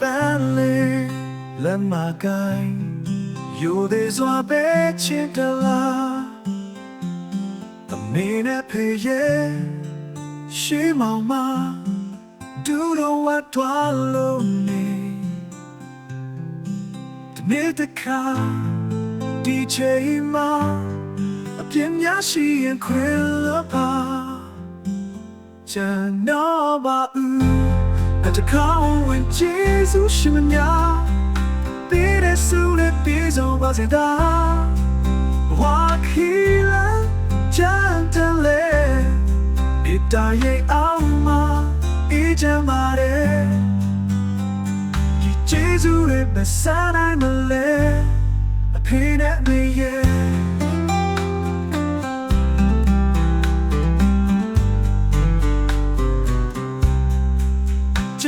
ပန်းလေးလက်မကိုင်းယူသေးစွာပဲချစ်တလားအမေနဲ့ဖေရဲ့ရှိမောင်မဒူတော့ဝတ်တော်လို့နေဒီနေ့တခါဒီချိန်မှာအပြင်းများရှိရင်ခွင်လို့ပါကျွန်တော်ပါဦးအ တကောင်းဝင်ကျေးဇူးရှင်မများပေးတဲ့ဆုနဲ့ပြေဆုံးပါစေတာဝါခီလာချမ်းတလေဒီတိုင်းရဲ့အောင်မအေးချမ်းပါတယ်ဒီကျေးဇူးတွေမဆန်းနိုင်မလဲအဖေနဲ့အမေရဲ့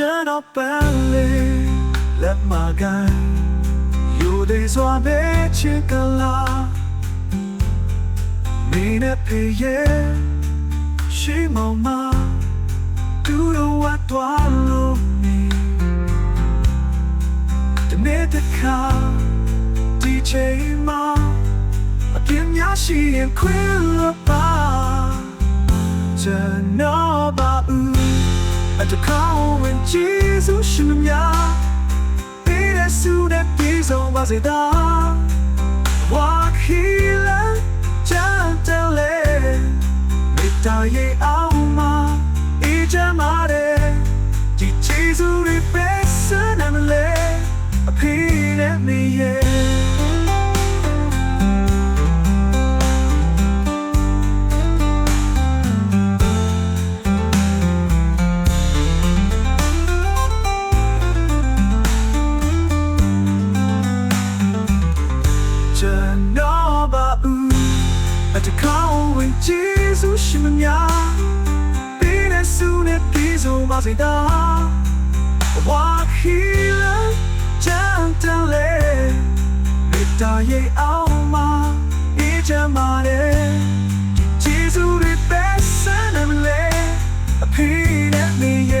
ကျွန်တော်ပန်းလေးလက်မကန်ယူသေးစွာပဲချစ်ကလာမင်းနဲ့ဖေရဲ့ရှိမောင်မတူတော့ဝတ်တော်လို့နေတနေ့တစ်ခါဒီချိန်မှာအပြင်းများရှိရင်ခွင့်လို့ပါကျွန်တော်ပါဦး အတကောင်းဝင်ကျေးဇူးရှင်များပေးတဲ့ဆုနဲ့ပြေဆုံးပါစေတာဝါခီလာချမ်းတလေမိတ္တာရဲ့အောင်မအေးချမ်းပါတယ်ဒီကျေးဇူးတွေပေးစမ်းမလဲအဖေနဲ့မေရဲ့ ဝင်ဂျေစုရှင်မများပေးတဲ့စုနဲ့ပြေဆုံးပါစေတာဝါခီလချမ်းတန်လေမေတ္တာရဲ့အောင်မှာအေးချမ်းပါတယ်ဂျေစုရဲ့ပဲဆန်းတယ်လေအဖေနဲ့နေရဲ့